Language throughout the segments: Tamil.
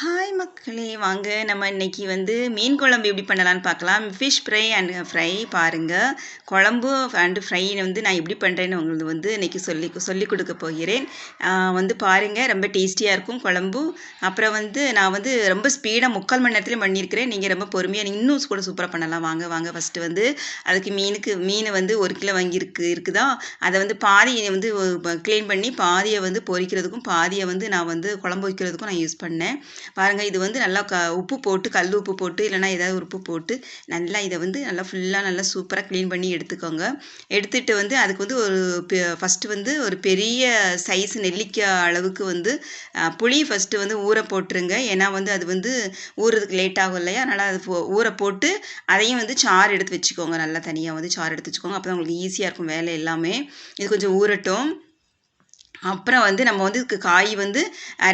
ஹாய் மக்களே வாங்க. நம்ம இன்னைக்கு வந்து மீன் குழம்பு எப்படி பண்ணலான்னு பார்க்கலாம். ஃபிஷ் ஃப்ரை அண்ட் ஃப்ரை பாருங்கள் குழம்பு அண்டு ஃப்ரை வந்து நான் எப்படி பண்ணுறேன்னு உங்களுக்கு வந்து இன்றைக்கி சொல்லி சொல்லி கொடுக்க போகிறேன். வந்து பாருங்கள் ரொம்ப டேஸ்டியாக இருக்கும் குழம்பு. அப்புறம் வந்து நான் வந்து ரொம்ப ஸ்பீடாக முக்கால் மணி நேரத்தில் பண்ணியிருக்கிறேன். நீங்கள் ரொம்ப பொறுமையாக இன்னும் கூட சூப்பராக பண்ணலாம். வாங்க வாங்க. ஃபஸ்ட்டு வந்து அதுக்கு மீனுக்கு மீன் வந்து ஒரு கிலோ வாங்கியிருக்கு இருக்குதா? அதை வந்து பாதியை வந்து க்ளீன் பண்ணி பாதியை வந்து பொரிக்கிறதுக்கும் பாதியை வந்து நான் வந்து குழம்பு வைக்கிறதுக்கும் நான் யூஸ் பண்ணேன். பாருங்கள் இது வந்து நல்லா க உப்பு போட்டு கல் உப்பு போட்டு இல்லைனா ஏதாவது உப்பு போட்டு நல்லா இதை வந்து நல்லா ஃபுல்லாக நல்லா சூப்பராக க்ளீன் பண்ணி எடுத்துக்கோங்க. எடுத்துகிட்டு வந்து அதுக்கு வந்து ஒரு ஃபஸ்ட்டு வந்து ஒரு பெரிய சைஸ் நெல்லிக்காய் அளவுக்கு வந்து புளி ஃபஸ்ட்டு வந்து ஊற போட்டுருங்க. ஏன்னா வந்து அது வந்து ஊறுறதுக்கு லேட் ஆகும் இல்லையா? அதனால் அது ஊற போட்டு அதையும் வந்து சாறு எடுத்து வச்சுக்கோங்க. நல்லா தனியாக வந்து சாறு எடுத்து வச்சுக்கோங்க. அப்போ தான் உங்களுக்கு ஈஸியாக இருக்கும் வேலை எல்லாமே. இது கொஞ்சம் ஊறட்டும். அப்புறம் வந்து நம்ம வந்து காய் வந்து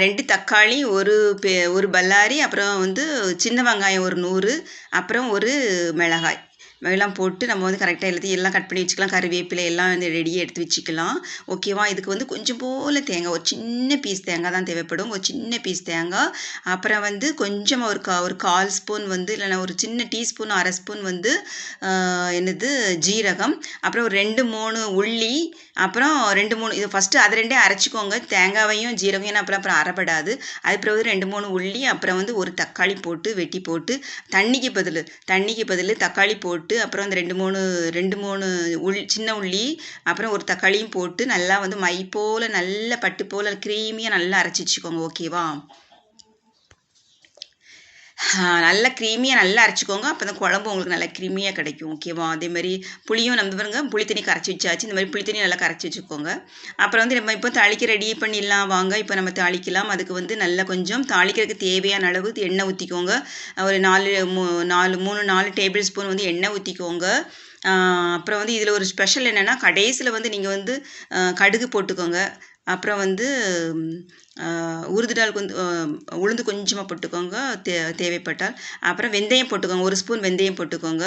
ரெண்டு தக்காளி ஒரு பெ ஒரு பல்லாரி அப்புறம் வந்து சின்ன வெங்காயம் ஒரு நூறு அப்புறம் ஒரு மிளகாய். எல்லாம் போட்டு நம்ம வந்து கரெக்டாக எல்லாத்தையும் எல்லாம் கட் பண்ணி வச்சுக்கலாம். கருவேப்பிலை எல்லாம் வந்து ரெடியாக எடுத்து வச்சுக்கலாம். ஓகேவா இதுக்கு வந்து கொஞ்சம் போல் தேங்காய். ஒரு சின்ன பீஸ் தேங்காய் தான் தேவைப்படும். ஒரு சின்ன பீஸ் தேங்காய். அப்புறம் வந்து கொஞ்சமாக ஒரு கா ஒரு கால் ஸ்பூன் வந்து இல்லைன்னா ஒரு சின்ன டீஸ்பூன் அரை ஸ்பூன் வந்து என்னது? ஜீரகம். அப்புறம் ஒரு ரெண்டு மூணு உள்ளி. அப்புறம் ரெண்டு மூணு இது ஃபஸ்ட்டு அது ரெண்டே அரைச்சிக்கோங்க. தேங்காவையும் ஜீரகம் ஏன்னா அப்புறம் அப்புறம் அரைப்படாது. அது பிறகு ரெண்டு மூணு உள்ளி. அப்புறம் வந்து ஒரு தக்காளி போட்டு வெட்டி போட்டு தண்ணிக்கு பதில் தண்ணிக்கு பதில் தக்காளி போட்டு அப்புறம் அந்த ரெண்டு மூணு ரெண்டு மூணு உள் சின்ன உள்ளி அப்புறம் ஒரு தக்காளியும் போட்டு நல்லா வந்து மை போல் நல்ல பட்டு போல் க்ரீமியாக நல்லா அரைச்சி வச்சுக்கோங்க ஓகேவா நல்லா க்ரீமியாக நல்லா அரைச்சிக்கோங்க. அப்போ தான் குழம்பு உங்களுக்கு நல்லா க்ரீமியாக கிடைக்கும் ஓகேவா அதே மாதிரி புளியும் நம்ம பாருங்க புளி தண்ணி கரைச்சி வச்சாச்சு. இந்த மாதிரி புளி தண்ணி நல்லா கரைச்சி வச்சுக்கோங்க. அப்புறம் வந்து நம்ம இப்போ தாளிக்க ரெடி பண்ணிடலாம். வாங்க இப்போ நம்ம தாளிக்கலாம். அதுக்கு வந்து நல்லா கொஞ்சம் தாளிக்கிறதுக்கு தேவையான அளவு எண்ணெய் ஊற்றிக்கோங்க ஒரு நாலு மூ நாலு மூணு நாலு டேபிள் ஸ்பூன் வந்து எண்ணெய் ஊற்றிக்கோங்க அப்புறம் வந்து இதில் ஒரு ஸ்பெஷல் என்னென்னா கடைசியில் வந்து நீங்கள் வந்து கடுகு போட்டுக்கோங்க. அப்புறம் வந்து உருதுடால் கொஞ்சம் உளுந்து கொஞ்சமாக போட்டுக்கோங்க தே தேவைப்பட்டால். அப்புறம் வெந்தயம் போட்டுக்கோங்க ஒரு ஸ்பூன் வெந்தயம் போட்டுக்கோங்க.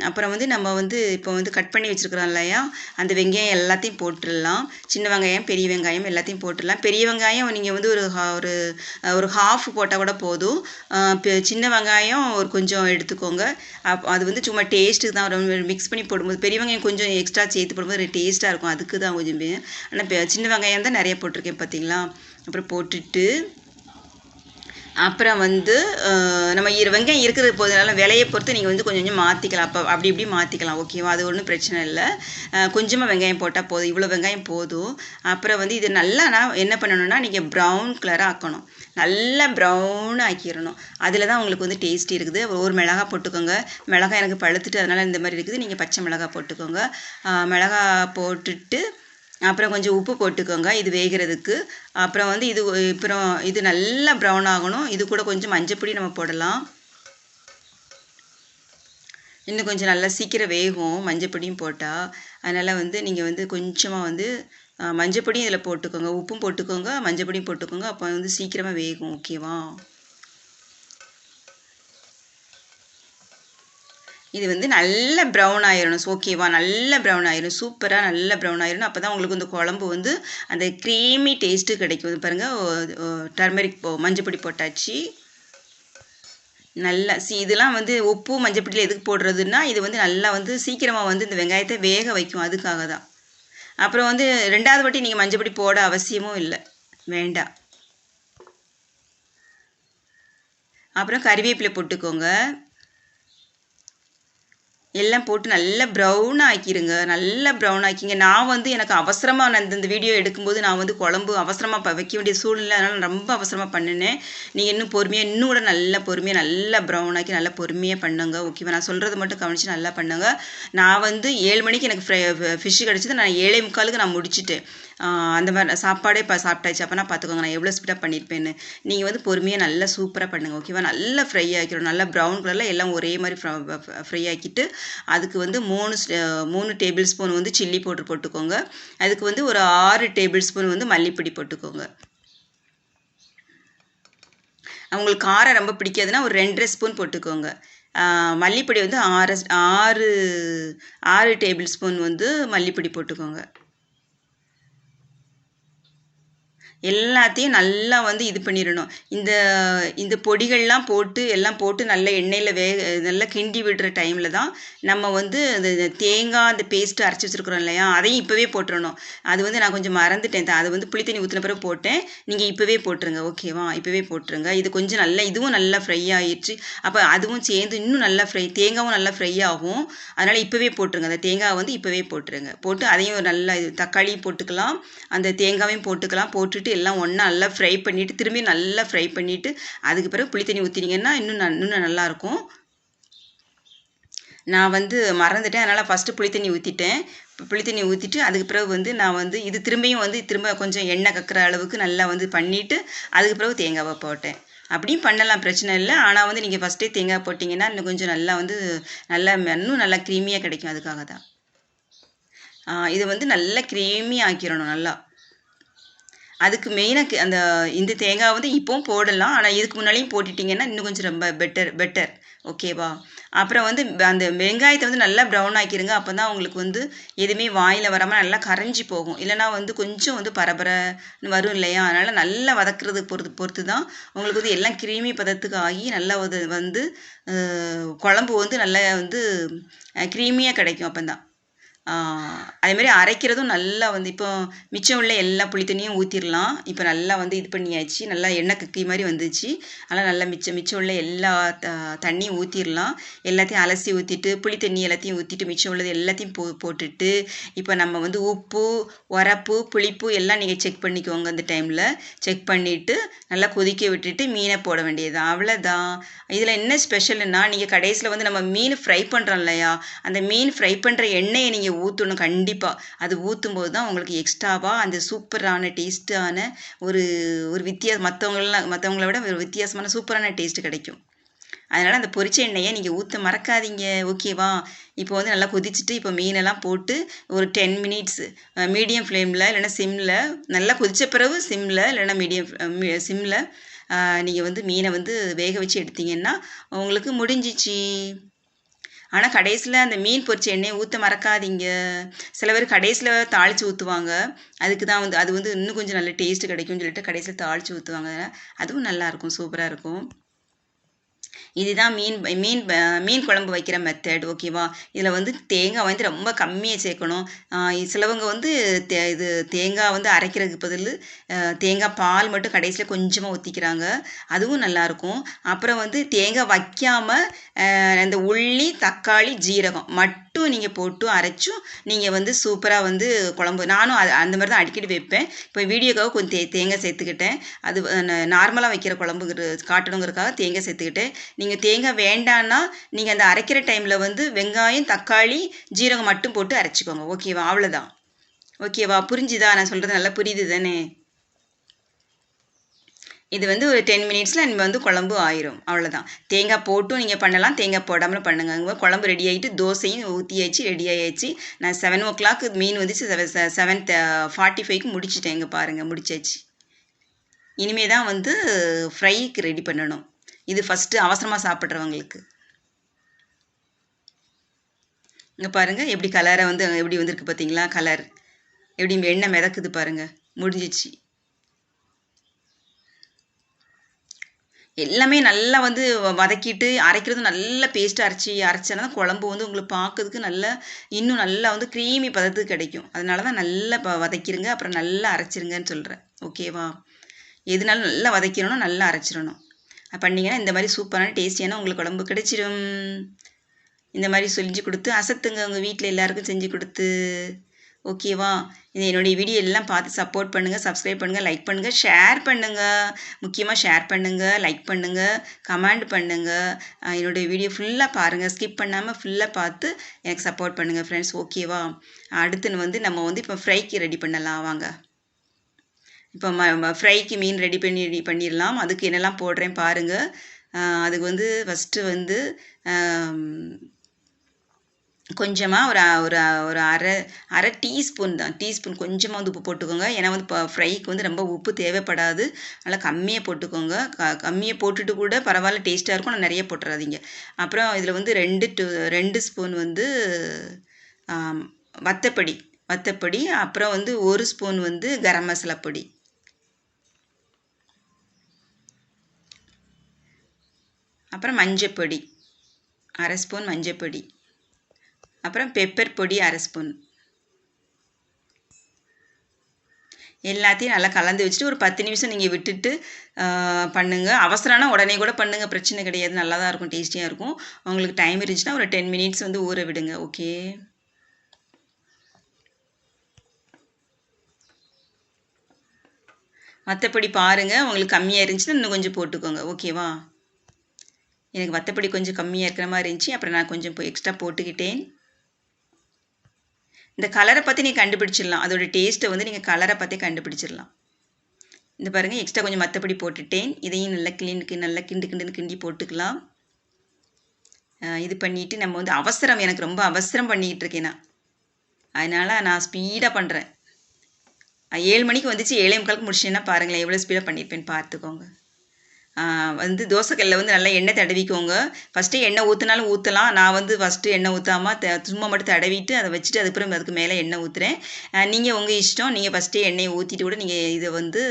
அப்புறம் வந்து நம்ம வந்து இப்போ வந்து கட் பண்ணி வச்சுருக்குறோம் இல்லையா? அந்த வெங்காயம் எல்லாத்தையும் போட்டுடலாம். சின்ன வெங்காயம் பெரிய வெங்காயம் எல்லாத்தையும் போட்டுடலாம். பெரிய வெங்காயம் நீங்கள் வந்து ஒரு ஹா- ஒரு ஒரு ஹாஃப் போட்டால் கூட போதும். பெ- சின்ன வெங்காயம் ஒரு கொஞ்சம் எடுத்துக்கோங்க. அப் அது வந்து சும்மா டேஸ்ட்டுக்கு தான் மிக்ஸ் பண்ணி போடும்போது பெரிய வெங்காயம் கொஞ்சம் எக்ஸ்ட்ரா சேர்த்து போடும்போது டேஸ்ட்டாக இருக்கும். அதுக்கு தான் கொஞ்சம். ஆனால் சின்ன வெங்காயம் தான் நிறைய போட்டிருக்கேன் பார்த்தீங்களா? அப்புறம் போட்டுட்டு அப்புறம் வந்து நம்ம இரு வெங்காயம் இருக்கிற போதுனால விலையை பொறுத்து நீங்கள் வந்து கொஞ்சம் கொஞ்சம் மாற்றிக்கலாம் அப்போ அப்படி இப்படி மாற்றிக்கலாம் ஓகேவா அது ஒன்றும் பிரச்சனை இல்லை. கொஞ்சமாக வெங்காயம் போட்டால் போதும். இவ்வளோ வெங்காயம் போதும். அப்புறம் வந்து இது நல்லா நான் என்ன பண்ணணும்னா நீங்கள் ப்ரௌன் கலராக ஆக்கணும். நல்லா ப்ரௌன் ஆக்கிடணும். அதில் தான் உங்களுக்கு வந்து டேஸ்ட் இருக்குது. ஒரு மிளகா போட்டுக்கோங்க. மிளகாய் எனக்கு பழுத்துட்டு அதனால் இந்த மாதிரி இருக்குது. நீங்கள் பச்சை மிளகாய் போட்டுக்கோங்க. மிளகா மிளகாய் போட்டுட்டு அப்புறம் கொஞ்சம் உப்பு போட்டுக்கோங்க. இது வேகிறதுக்கு. அப்புறம் வந்து இது அப்புறம் இது நல்லா ப்ரௌன் ஆகணும். இது கூட கொஞ்சம் மஞ்சப்பொடி நம்ம போடலாம். இன்னும் கொஞ்சம் நல்லா சீக்கிரம் வேகும். மஞ்சப்பொடியும் போட்டால் அதனால் வந்து நீங்கள் வந்து கொஞ்சமாக வந்து மஞ்சப்பொடியும் இதில் போட்டுக்கோங்க. உப்பும் போட்டுக்கோங்க. மஞ்சப்பொடியும் போட்டுக்கோங்க. அப்போ வந்து சீக்கிரமாக வேகும். ஓகேவா? இது வந்து நல்ல ப்ரௌன் ஆயிடணும் ஓகேவா நல்ல ப்ரௌன் ஆயிரும் சூப்பராக நல்ல ப்ரௌன் ஆயிரணும் அப்போ தான் உங்களுக்கு இந்த குழம்பு வந்து அந்த க்ரீமி டேஸ்ட்டு கிடைக்கும். பாருங்கள் டர்மெரிக் போ மஞ்சப்பொடி போட்டாச்சு. நல்லா சி இதெல்லாம் வந்து உப்பு மஞ்சப்பொடியில் எதுக்கு போடுறதுன்னா இது வந்து நல்லா வந்து சீக்கிரமாக வந்து இந்த வெங்காயத்தை வேக வைக்கும். அதுக்காக தான். அப்புறம் வந்து ரெண்டாவது வாட்டி நீங்கள் மஞ்சப்பொடி போட அவசியமும் இல்லை. வேண்டாம். அப்புறம் கறிவேப்பிலை போட்டுக்கோங்க. எல்லாம் போட்டு நல்லா ப்ரௌன் ஆக்கிடுங்க நல்லா ப்ரௌன் ஆக்கிங்க. நான் வந்து எனக்கு அவசரமாக நான் இந்த- வீடியோ எடுக்கும்போது நான் வந்து குழம்பு அவசரமாக வைக்க வேண்டிய சூழ்நிலை அதனால் ரொம்ப அவசரமாக பண்ணினேன். நீங்கள் இன்னும் பொறுமையாக இன்னும் கூட நல்லா பொறுமையாக நல்லா ப்ரௌன் ஆக்கி நல்லா பொறுமையாக பண்ணுங்க. ஓகேவா நான் சொல்கிறது மட்டும் கவனித்து நல்லா பண்ணுங்க. நான் வந்து ஏழு மணிக்கு எனக்கு ஃப்ரை ஃபிஷ்ஷு கிடச்சிது. நான் ஏழே முக்காலுக்கு நான் முடிச்சுட்டேன். அந்த மாதிரி சாப்பாடே இப்போ சாப்பிட்டாச்சு. அப்போனா பார்த்துக்கோங்க நான் எவ்வளோ ஸ்பீடாக பண்ணியிருப்பேன்னு நீங்கள் வந்து பொறுமையாக நல்லா சூப்பராக பண்ணுங்கள் ஓகேவா நல்லா ஃப்ரை ஆக்கிடும் நல்லா ப்ரௌன் கலரில் எல்லாம் ஒரே மாதிரி ஃப்ரை ஆக்கிட்டு அதுக்கு வந்து மூணு மூணு டேபிள் ஸ்பூன் வந்து சில்லி பவுடர் போட்டுக்கோங்க. அதுக்கு வந்து ஒரு ஆறு டேபிள் ஸ்பூன் வந்து மல்லிப்பொடி போட்டுக்கோங்க. உங்களுக்கு காரம் ரொம்ப பிடிக்காதுன்னா ஒரு ரெண்டரை ஸ்பூன் போட்டுக்கோங்க. மல்லிப்பொடி வந்து ஆறு ஆறு ஆறு டேபிள் ஸ்பூன் வந்து மல்லிப்பொடி போட்டுக்கோங்க. எல்லாத்தையும் நல்லா வந்து இது பண்ணிடணும். இந்த இந்த பொடிகள்லாம் போட்டு எல்லாம் போட்டு நல்ல எண்ணெயில் வேக நல்லா கிண்டி விடுற டைமில் தான் நம்ம வந்து அந்த தேங்காய் அந்த பேஸ்ட்டு அரைச்சி வச்சுருக்குறோம் இல்லையா? அதையும் இப்போவே போட்டுடணும் அது வந்து நான் கொஞ்சம் மறந்துட்டேன். அது வந்து புளித்தண்ணி ஊற்றின பிறகு போட்டேன். நீங்கள் இப்போவே போட்டுருங்க. ஓகேவா இப்போவே போட்டுருங்க. இது கொஞ்சம் நல்லா இதுவும் நல்லா ஃப்ரை ஆகிடுச்சு அப்போ அதுவும் சேர்ந்து இன்னும் நல்லா ஃப்ரை தேங்காவும் நல்லா ஃப்ரை ஆகும். அதனால் இப்போவே போட்டுருங்க. அந்த தேங்காய் வந்து இப்போவே போட்டுருங்க. போட்டு அதையும் நல்லா இது தக்காளி போட்டுக்கலாம். அந்த தேங்காயும் போட்டுக்கலாம். போட்டுட்டு எல்லாம் ஒன்றா நல்லா ஃப்ரை பண்ணிவிட்டு திரும்பி நல்லா ஃப்ரை பண்ணிவிட்டு அதுக்கு பிறகு புளி தண்ணி ஊற்றினீங்கன்னா இன்னும் இன்னும் நல்லாயிருக்கும் நான் வந்து மறந்துட்டேன். அதனால் ஃபஸ்ட்டு புளி தண்ணி ஊற்றிட்டேன் புளி தண்ணி ஊற்றிட்டு அதுக்கு பிறகு வந்து நான் வந்து இது திரும்பியும் வந்து திரும்ப கொஞ்சம் எண்ணெய் கக்கிற அளவுக்கு நல்லா வந்து பண்ணிவிட்டு அதுக்கு பிறகு தேங்காவை போட்டேன். அப்படியும் பண்ணலாம் பிரச்சனை இல்லை. ஆனால் வந்து நீங்கள் ஃபஸ்ட்டே தேங்காய் போட்டிங்கன்னா இன்னும் கொஞ்சம் நல்லா வந்து நல்லா இன்னும் நல்லா க்ரீமியாக கிடைக்கும். அதுக்காக தான் இது வந்து நல்லா க்ரீமி ஆக்கிடணும் நல்லா. அதுக்கு மெயினாக அந்த இந்த தேங்காய் வந்து இப்போவும் போடலாம். ஆனால் இதுக்கு முன்னாடியும் போட்டுட்டிங்கன்னா இன்னும் கொஞ்சம் ரொம்ப பெட்டர் பெட்டர் ஓகேவா அப்புறம் வந்து அந்த வெங்காயத்தை வந்து நல்லா ப்ரௌன் ஆக்கிடுங்க அப்போ தான் உங்களுக்கு வந்து எதுவுமே வாயில் வராமல் நல்லா கரைஞ்சி போகும். இல்லைனா வந்து கொஞ்சம் வந்து பரபரன்னு வரும் இல்லையா? அதனால் நல்லா வதக்குறது பொறுத்து பொறுத்து தான் உங்களுக்கு வந்து எல்லாம் கிருமி பதத்துக்கு ஆகி நல்லா வந்து குழம்பு வந்து நல்லா வந்து க்ரீமியாக கிடைக்கும் அப்போ தான் அதேமாதிரி அரைக்கிறதும் நல்லா வந்து இப்போ மிச்சம் உள்ள எல்லா புளி தண்ணியும் ஊற்றிடலாம் இப்போ நல்லா வந்து இது பண்ணியாச்சு. நல்லா எண்ணெய் கக்கி மாதிரி வந்துச்சு. அதனால் நல்லா மிச்சம் மிச்சம் உள்ள எல்லா த தண்ணியும் ஊற்றிடலாம் எல்லாத்தையும் அலசி ஊற்றிட்டு புளி தண்ணி எல்லாத்தையும் ஊற்றிட்டு மிச்சம் உள்ளது எல்லாத்தையும் போ போட்டுட்டு இப்போ நம்ம வந்து உப்பு உரப்பு புளிப்பு எல்லாம் நீங்கள் செக் பண்ணிக்கோங்க அந்த டைமில். செக் பண்ணிவிட்டு நல்லா கொதிக்க விட்டுட்டு மீனை போட வேண்டியது. அவ்வளோதான். இதில் என்ன ஸ்பெஷல்னா நீங்கள் கடைசியில் வந்து நம்ம மீன் ஃப்ரை பண்ணுறோம் இல்லையா? அந்த மீன் ஃப்ரை பண்ணுற எண்ணெயை நீங்கள் ஊற்றணும் கண்டிப்பாக அது ஊற்றும் போது தான் உங்களுக்கு எக்ஸ்ட்ராவாக அந்த சூப்பரான டேஸ்ட்டான ஒரு ஒரு வித்தியாச மற்றவங்களாம் மற்றவங்கள விட ஒரு வித்தியாசமான சூப்பரான டேஸ்ட்டு கிடைக்கும். அதனால் அந்த பொரிச்ச எண்ணெயை நீங்கள் ஊற்ற மறக்காதீங்க ஓகேவா இப்போ வந்து நல்லா கொதிச்சுட்டு இப்போ மீனெல்லாம் போட்டு ஒரு டென் மினிட்ஸ் மீடியம் ஃப்ளேமில் இல்லைன்னா சிம்மில் நல்லா கொதித்த பிறகு சிம்மில் இல்லைன்னா மீடியம் சிம்மில் நீங்கள் வந்து மீனை வந்து வேக வச்சு எடுத்தீங்கன்னா உங்களுக்கு முடிஞ்சிச்சு. ஆனால் கடைசியில் அந்த மீன் பொரிச்ச எண்ணெயை ஊற்ற மறக்காதீங்க. சில பேர் கடைசியில் தாளித்து ஊற்றுவாங்க அதுக்கு தான் வந்து அது வந்து இன்னும் கொஞ்சம் நல்ல டேஸ்ட்டு கிடைக்கும்னு சொல்லிட்டு கடைசியில் தாளித்து ஊற்றுவாங்க அதுவும் நல்லாயிருக்கும் சூப்பராக இருக்கும். இதுதான் மீன் மீன் மீன் குழம்பு வைக்கிற மெத்தட் ஓகேவா இதில் வந்து தேங்காய் வந்து ரொம்ப கம்மியாக சேர்க்கணும். சிலவங்க வந்து தே இது தேங்காய் வந்து அரைக்கிறதுக்கு பதில் தேங்காய் பால் மட்டும் கடைசியில் கொஞ்சமாக ஊற்றிக்கிறாங்க அதுவும் நல்லாயிருக்கும் அப்புறம் வந்து தேங்காய் வைக்காமல் இந்த உள்ளி தக்காளி ஜீரகம் மட்டும் நீங்கள் போட்டு அரைச்சும் நீங்கள் வந்து சூப்பராக வந்து குழம்பு நானும் அது அந்த மாதிரி தான் அடிக்கடி வைப்பேன். இப்போ வீடியோக்காக கொஞ்சம் தே தேங்காய் சேர்த்துக்கிட்டேன். அது நார்மலாக வைக்கிற குழம்புங்கிற காட்டணுங்கிறதுக்காக தேங்காய் சேர்த்துக்கிட்டேன். நீங்கள் தேங்காய் வேண்டான்னா நீங்கள் அந்த அரைக்கிற டைமில் வந்து வெங்காயம் தக்காளி ஜீரகம் மட்டும் போட்டு அரைச்சிக்கோங்க. ஓகேவா அவ்வளோதான் ஓகேவா புரிஞ்சுதா? நான் சொல்கிறது நல்லா புரியுது தானே? இது வந்து ஒரு டென் மினிட்ஸில் நம்ம வந்து குழம்பு ஆயிரும். அவ்வளோதான் தேங்காய் போட்டும் நீங்கள் பண்ணலாம். தேங்காய் போடாமல் பண்ணுங்க குழம்பு ரெடி ஆகிட்டு தோசையும் ஊற்றியாச்சு ரெடி ஆகியாச்சு நான் செவன் ஓ கிளாக் மீன் வந்துச்சு செவன் ஃபார்ட்டி ஃபைவ்க்கு முடிச்சிட்டேன் இங்கே பாருங்கள் முடிச்சாச்சு. இனிமே தான் வந்து ஃப்ரைக்கு ரெடி பண்ணணும். இது ஃபஸ்ட்டு அவசரமாக சாப்பிட்றவங்களுக்கு. இங்கே பாருங்கள் எப்படி கலரை வந்து எப்படி வந்திருக்கு பார்த்தீங்களா கலர் எப்படி எண்ணெய் மிதக்குது பாருங்கள் முடிஞ்சிச்சு. எல்லாமே நல்லா வந்து வதக்கிட்டு அரைக்கிறதும் நல்ல பேஸ்ட்டு அரைச்சி அரைச்சனா குழம்பு வந்து உங்களுக்கு பார்க்கறதுக்கு நல்லா இன்னும் நல்லா வந்து க்ரீமி பதத்துக்கு கிடைக்கும். அதனால தான் நல்லா ப வதக்கிடுங்க அப்புறம் நல்லா அரைச்சிருங்கன்னு சொல்கிறேன் ஓகேவா எதுனாலும் நல்லா வதக்கிடணும் நல்லா அரைச்சிடணும். பண்ணிங்கன்னா இந்த மாதிரி சூப்பரான டேஸ்டியான உங்களுக்கு குழம்பு கிடைச்சிடும் இந்த மாதிரி செஞ்சு கொடுத்து அசத்துங்க. உங்கள் வீட்டில் எல்லாருக்கும் செஞ்சு கொடுத்து. ஓகேவா இது என்னுடைய வீடியோ எல்லாம் பார்த்து சப்போர்ட் பண்ணுங்கள் சப்ஸ்கிரைப் பண்ணுங்கள் லைக் பண்ணுங்கள் ஷேர் பண்ணுங்கள் முக்கியமாக ஷேர் பண்ணுங்கள் லைக் பண்ணுங்கள் கமெண்ட் பண்ணுங்கள் என்னுடைய வீடியோ ஃபுல்லாக பாருங்கள் ஸ்கிப் பண்ணாமல் ஃபுல்லாக பார்த்து எனக்கு சப்போர்ட் பண்ணுங்கள் ஃப்ரெண்ட்ஸ் ஓகேவா அடுத்துன்னு வந்து நம்ம வந்து இப்போ ஃப்ரைக்கு ரெடி பண்ணலாம். வாங்க. இப்போ ம ஃப்ரைக்கு மீன் ரெடி பண்ணி ரெடி பண்ணிடலாம். அதுக்கு என்னெல்லாம் போடுறேன் பாருங்கள் அதுக்கு வந்து ஃபஸ்ட்டு வந்து கொஞ்சமாக ஒரு ஒரு ஒரு அரை அரை டீஸ்பூன் தான். டீஸ்பூன் கொஞ்சமாக வந்து உப்பு போட்டுக்கோங்க. ஏன்னா வந்து இப்போ ஃப்ரைக்கு வந்து ரொம்ப உப்பு தேவைப்படாது. நல்லா கம்மியாக போட்டுக்கோங்க. க கம்மியாக போட்டுட்டு கூட பரவாயில்ல டேஸ்ட்டாக இருக்கும். ஆனால் நிறைய போட்டுறாதீங்க. அப்புறம் இதில் வந்து ரெண்டு டு ரெண்டு ஸ்பூன் வந்து வத்தப்பொடி. வத்தப்பொடி. அப்புறம் வந்து ஒரு ஸ்பூன் வந்து கரம் மசாலா பொடி. அப்புறம் மஞ்சப்பொடி அரை ஸ்பூன் மஞ்சப்பொடி அப்புறம் பெப்பர் பொடி அரை ஸ்பூன். எல்லாத்தையும் நல்லா கலந்து வச்சுட்டு ஒரு பத்து நிமிஷம் நீங்கள் விட்டுட்டு பண்ணுங்கள் அவசரம்னா உடனே கூட பண்ணுங்கள் பிரச்சனை கிடையாது. நல்லா தான் இருக்கும். டேஸ்டியாக இருக்கும். உங்களுக்கு டைம் இருந்துச்சுன்னா ஒரு டென் மினிட்ஸ் வந்து ஊற விடுங்க. ஓகே மற்றபடி பாருங்கள் உங்களுக்கு கம்மியாக இருந்துச்சுன்னா இன்னும் கொஞ்சம் போட்டுக்கோங்க. ஓகேவா எனக்கு வத்தப்படி கொஞ்சம் கம்மியாக இருக்கிற மாதிரி இருந்துச்சு. அப்புறம் நான் கொஞ்சம் இப்போ எக்ஸ்ட்ரா போட்டுக்கிட்டேன். இந்த கலரை பற்றி நீங்கள் கண்டுபிடிச்சிடலாம். அதோட டேஸ்ட்டை வந்து நீங்கள் கலரை பற்றி கண்டுபிடிச்சிடலாம். இந்த பாருங்கள் எக்ஸ்ட்ரா கொஞ்சம் மற்றபடி போட்டுட்டேன். இதையும் நல்லா கிளீனுக்கு நல்லா கிண்டு கிண்டுன்னு கிண்டி போட்டுக்கலாம். இது பண்ணிவிட்டு நம்ம வந்து அவசரம் எனக்கு ரொம்ப அவசரம் பண்ணிக்கிட்டு இருக்கேன் நான். அதனால் நான் ஸ்பீடாக பண்ணுறேன் ஏழு மணிக்கு வந்துச்சு. ஏழே முக்காலுக்கு முடிச்சேன்னா பாருங்களேன் எவ்வளோ ஸ்பீடாக பண்ணியிருப்பேன்னு பார்த்துக்கோங்க. வந்து தோசைக்கல்லில் வந்து நல்லா எண்ணெய் தடவிக்கோங்க. ஃபஸ்ட்டு எண்ணெய் ஊற்றினாலும் ஊற்றலாம் நான் வந்து ஃபஸ்ட்டு எண்ணெய் ஊற்றாமல் த சும்மா மட்டும் தடவிட்டு அதை வச்சுட்டு அதுக்கப்புறம் அதுக்கு மேலே எண்ணெய் ஊற்றுறேன் நீங்கள் உங்கள் இஷ்டம். நீங்கள் ஃபஸ்ட்டே எண்ணெயை ஊற்றிட்டு கூட நீங்கள் இதை வந்து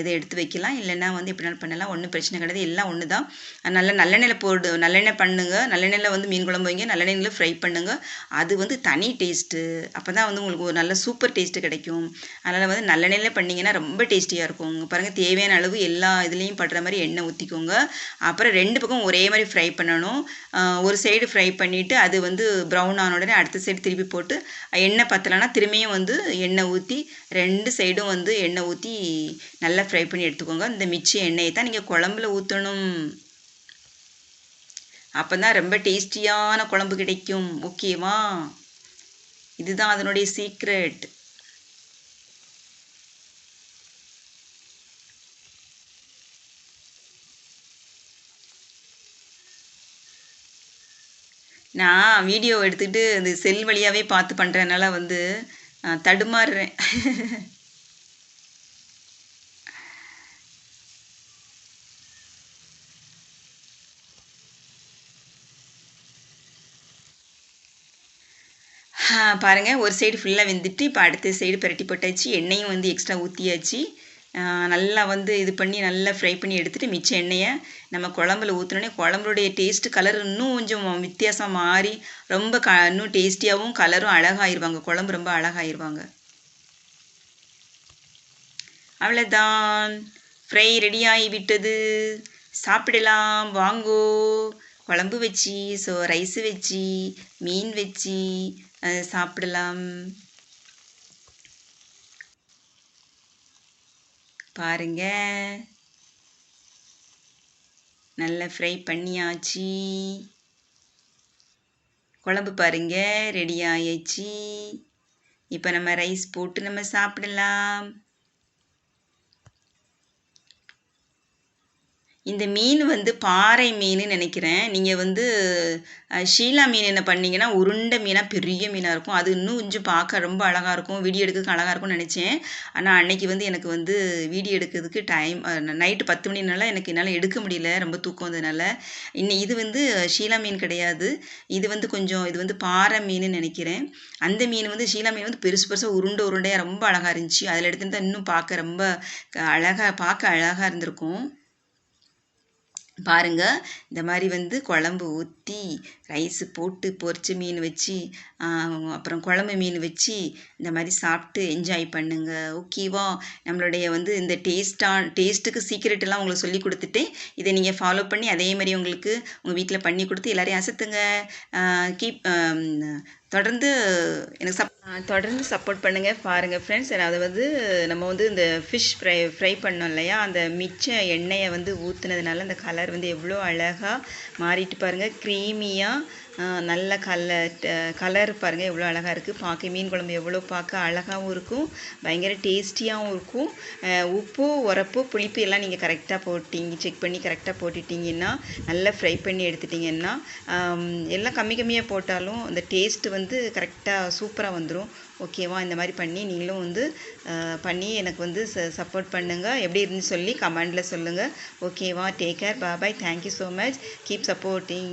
இதை எடுத்து வைக்கலாம். இல்லைன்னா வந்து எப்படினாலும் பண்ணலாம். ஒன்றும் பிரச்சனை கிடையாது. எல்லாம் ஒன்று தான் நல்ல நல்லெண்ணெயில் போடு நல்லெண்ணெய் பண்ணுங்கள் நல்லெண்ணெயில் வந்து மீன் குழம்பு வைங்க. நல்லெண்ணெயில் ஃப்ரை பண்ணுங்கள் அது வந்து தனி டேஸ்ட்டு அப்போ தான் வந்து உங்களுக்கு ஒரு நல்ல சூப்பர் டேஸ்ட்டு கிடைக்கும். அதனால் வந்து நல்லெண்ணெயில் பண்ணிங்கன்னா ரொம்ப டேஸ்டியாக இருக்கும். பாருங்கள் தேவையான அளவு எல்லா இதுலேயும் படுற மாதிரி மாதிரி எண்ணெய் ஊற்றிக்கோங்க அப்புறம் ரெண்டு பக்கம் ஒரே மாதிரி ஃப்ரை பண்ணணும். ஒரு சைடு ஃப்ரை பண்ணிவிட்டு அது வந்து ப்ரௌன் ஆன உடனே அடுத்த சைடு திருப்பி போட்டு எண்ணெய் பத்தலைன்னா திரும்பியும் வந்து எண்ணெய் ஊற்றி ரெண்டு சைடும் வந்து எண்ணெய் ஊற்றி நல்லா ஃப்ரை பண்ணி எடுத்துக்கோங்க. இந்த மிச்சம் எண்ணெயை தான் நீங்கள் குழம்புல ஊற்றணும் அப்போ தான் ரொம்ப டேஸ்டியான குழம்பு கிடைக்கும். ஓகேவா? இதுதான் அதனுடைய சீக்ரெட் நான் வீடியோ எடுத்துக்கிட்டு இந்த செல் வழியாகவே பார்த்து பண்ணுறதுனால வந்து தடுமாறுறேன். பாருங்கள் ஒரு சைடு ஃபுல்லாக வெந்துட்டு இப்போ அடுத்த சைடு பரட்டி போட்டாச்சு எண்ணெயும் வந்து எக்ஸ்ட்ரா ஊற்றியாச்சு நல்லா வந்து இது பண்ணி நல்லா ஃப்ரை பண்ணி எடுத்துகிட்டு மிச்ச எண்ணெயை நம்ம குழம்புல ஊற்றினோடனே குழம்புடைய டேஸ்ட்டு கலர் இன்னும் கொஞ்சம் வித்தியாசம் மாறி ரொம்ப க இன்னும் டேஸ்டியாகவும் கலரும் அழகாயிருவாங்க. குழம்பு ரொம்ப அழகாயிருவாங்க. அவ்வளோதான் ஃப்ரை ரெடியாகி விட்டது சாப்பிடலாம். வாங்கோ. குழம்பு வச்சு ஸோ ரைஸ் வச்சு மீன் வச்சு சாப்பிடலாம். பாருங்க. நல்லா ஃப்ரை பண்ணியாச்சு. குழம்பு பாருங்க ரெடி ஆயிடுச்சு. இப்போ நம்ம ரைஸ் போட்டு நம்ம சாப்பிடலாம். இந்த மீன் வந்து பாறை மீன் நினைக்கிறேன். நீங்கள் வந்து ஷீலா மீன் என்ன பண்ணீங்கன்னா உருண்டை மீனாக பெரிய மீனாக இருக்கும். அது இன்னும் கொஞ்சம் பார்க்க ரொம்ப அழகாக இருக்கும். வீடியோ எடுக்கிறதுக்கு அழகாக இருக்கும்னு நினச்சேன். ஆனால் அன்னைக்கு வந்து எனக்கு வந்து வீடியோ எடுக்கிறதுக்கு டைம் நைட்டு பத்து மணினால எனக்கு என்னால் எடுக்க முடியல. ரொம்ப தூக்கம் வந்ததுனால. இன்னும் இது வந்து ஷீலா மீன் கிடையாது. இது வந்து கொஞ்சம் இது வந்து பாறை மீன் நினைக்கிறேன். அந்த மீன் வந்து ஷீலா மீன் வந்து பெருசு பெருசாக உருண்டை உருண்டையாக ரொம்ப அழகாக இருந்துச்சு. அதில் எடுத்துட்டு இன்னும் பார்க்க ரொம்ப அழகாக பார்க்க அழகாக இருந்திருக்கும். பாருங்கள் இந்த மாதிரி வந்து குழம்பு ஊற்றி ரைஸு போட்டு பொரிச்ச மீன் வச்சு அப்புறம் குழம்பு மீன் வச்சு இந்த மாதிரி சாப்பிட்டு என்ஜாய் பண்ணுங்க. ஓகேவா நம்மளுடைய வந்து இந்த டேஸ்டான் டேஸ்ட்டுக்கு சீக்கிரட்டெல்லாம் உங்களுக்கு சொல்லி கொடுத்துட்டேன் இதை நீங்கள் ஃபாலோ பண்ணி அதே மாதிரி உங்களுக்கு உங்கள் வீட்டில் பண்ணி கொடுத்து எல்லாரையும் அசத்துங்க. கீப் தொடர்ந்து எனக்கு சப் தொடர்ந்து சப்போர்ட் பண்ணுங்கள் பாருங்கள் ஃப்ரெண்ட்ஸ் அதாவது வந்து நம்ம வந்து இந்த ஃபிஷ் ஃப்ரை ஃப்ரை பண்ணோம் இல்லையா? அந்த மிச்ச எண்ணெயை வந்து ஊற்றுனதுனால அந்த கலர் வந்து எவ்வளோ அழகாக மாறிட்டு பாருங்கள் க்ரீமியாக நல்ல கலர் கலர் பாருங்கள் எவ்வளோ அழகாக இருக்குது பார்க்க மீன் குழம்பு எவ்வளோ பார்க்க அழகாகவும் இருக்கும். பயங்கர டேஸ்டியாகவும் இருக்கும். உப்பு உரப்பு புளிப்பு எல்லாம் நீங்கள் கரெக்டாக போட்டிங்க செக் பண்ணி கரெக்டாக போட்டுட்டிங்கன்னா நல்லா ஃப்ரை பண்ணி எடுத்துட்டிங்கன்னா எல்லாம் கம்மி கம்மியாக போட்டாலும் அந்த டேஸ்ட்டு வந்து கரெக்டாக சூப்பராக வந்துடும் ஓகேவா? இந்த மாதிரி பண்ணி நீங்களும் வந்து பண்ணி எனக்கு வந்து ச சப்போர்ட் பண்ணுங்கள் எப்படி இருந்துன்னு சொல்லி கமெண்டில் சொல்லுங்கள் ஓகேவா? Take care bye bye thank you so much keep supporting